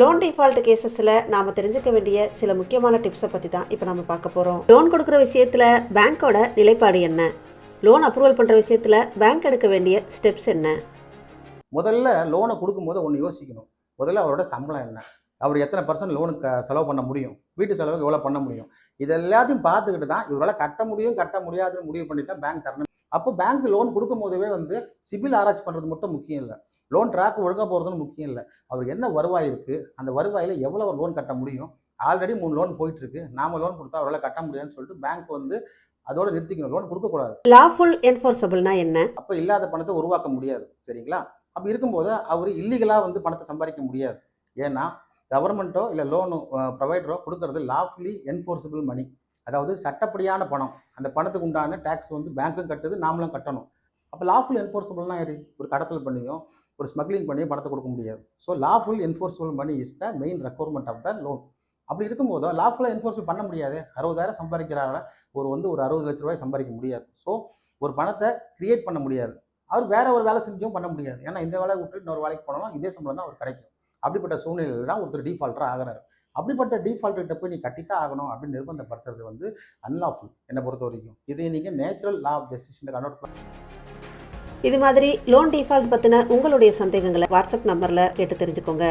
Loan default கேசஸில் நாம் தெரிஞ்சுக்க வேண்டிய சில முக்கியமான டிப்ஸை பற்றி தான் இப்போ நம்ம பார்க்க போகிறோம் லோன் கொடுக்குற விஷயத்தில் பேங்க்கோட நிலைப்பாடு என்ன? லோன் அப்ரூவல் பண்ணுற விஷயத்தில் பேங்க் எடுக்க வேண்டிய ஸ்டெப்ஸ் என்ன? முதல்ல லோனை கொடுக்கும்போது ஒன்று யோசிக்கணும். முதல்ல அவரோட சம்பளம் என்ன? அவர் எத்தனை பர்சன்ட் லோனுக்கு செலவு பண்ண முடியும்? வீட்டு செலவுக்கு எவ்வளோ பண்ண முடியும்? இது எல்லாத்தையும் பார்த்துக்கிட்டு தான் இவரால் கட்ட முடியும் கட்ட முடியாதுன்னு முடிவு பண்ணி தான் பேங்க் தரணும். அப்போ பேங்க் லோன் கொடுக்கும் போதவே வந்து சிபில் ஆராய்ச்சி பண்ணுறது மட்டும் முக்கியம் இல்லை. லோன் ட்ராக் ஒழுங்காக போகிறதுன்னு முக்கியம் இல்லை. அவருக்கு என்ன வருவாய் இருக்குது அந்த வருவாயில் எவ்வளோ லோன் கட்ட முடியும்? ஆல்ரெடி மூணு லோன் போயிட்டு இருக்கு நாம லோன் கொடுத்தா அவரால் கட்ட முடியாதுன்னு சொல்லிட்டு பேங்க் வந்து அதோட நிறுத்திக்கணும். லோன் கொடுக்கக்கூடாது லாஃபுல் என்ஃபோர்ஸபிள்னா என்ன? அப்போ இல்லாத பணத்தை உருவாக்க முடியாது. சரிங்களா? அப்படி இருக்கும்போது அவர் இல்லீகலாக வந்து பணத்தை சம்பாதிக்க முடியாது. ஏன்னா கவர்மெண்ட்டோ இல்லை லோனு ப்ரொவைடரோ கொடுக்கறது லாஃப்லி என்ஃபோர்ஸபிள் மணி அதாவது சட்டப்படியான பணம். அந்த பணத்துக்கு உண்டான டேக்ஸ் வந்து பேங்க்கும் கட்டுது நாமளும் கட்டணும். அப்போ லாஃபுல் என்ஃபோர்ஸபிள்னா ஒரு கடத்தல் பண்ணியும் ஒரு ஸ்மக்லிங் பண்ணியும் பணத்தை கொடுக்க முடியாது. So lawful enforceable money is the main requirement of the loan அப்படி இருக்கும்போது லாஃபுல்லாக என்ஃபோர்ஸ்மெண்ட் பண்ண முடியாது. அறுபதாயிரம் சம்பாதிக்கிறார ஒரு வந்து ஒரு அறுபது லட்ச ரூபாய் சம்பாதிக்க முடியாது. ஸோ ஒரு பணத்தை கிரியேட் பண்ண முடியாது. அவர் வேற ஒரு வேலை செஞ்சும் பண்ண முடியாது. ஏன்னா இந்த வேலை விட்டு இன்னொரு வேலைக்கு போனாலும் இதே சம்பளம் தான் அவர் கிடைக்கும். அப்படிப்பட்ட சூழ்நிலையில் தான் ஒருத்தர் டிஃபால்ட்டர் ஆகிறாரு. அப்படிப்பட்ட டிஃபால்ட்டர்கிட்ட போய் நீ கட்டித்தான் ஆகணும் அப்படின்னு நிர்பந்தப்படுத்துறது வந்து அன்லாஃபுல் என்னை பொறுத்த வரைக்கும் இதை நீங்கள் natural law of justice convert இது மாதிரி லோன் டிஃபால்ட் பற்றின உங்களுடைய சந்தேகங்களை வாட்ஸ்அப் நம்பரில் கேட்டு தெரிஞ்சுக்கோங்க.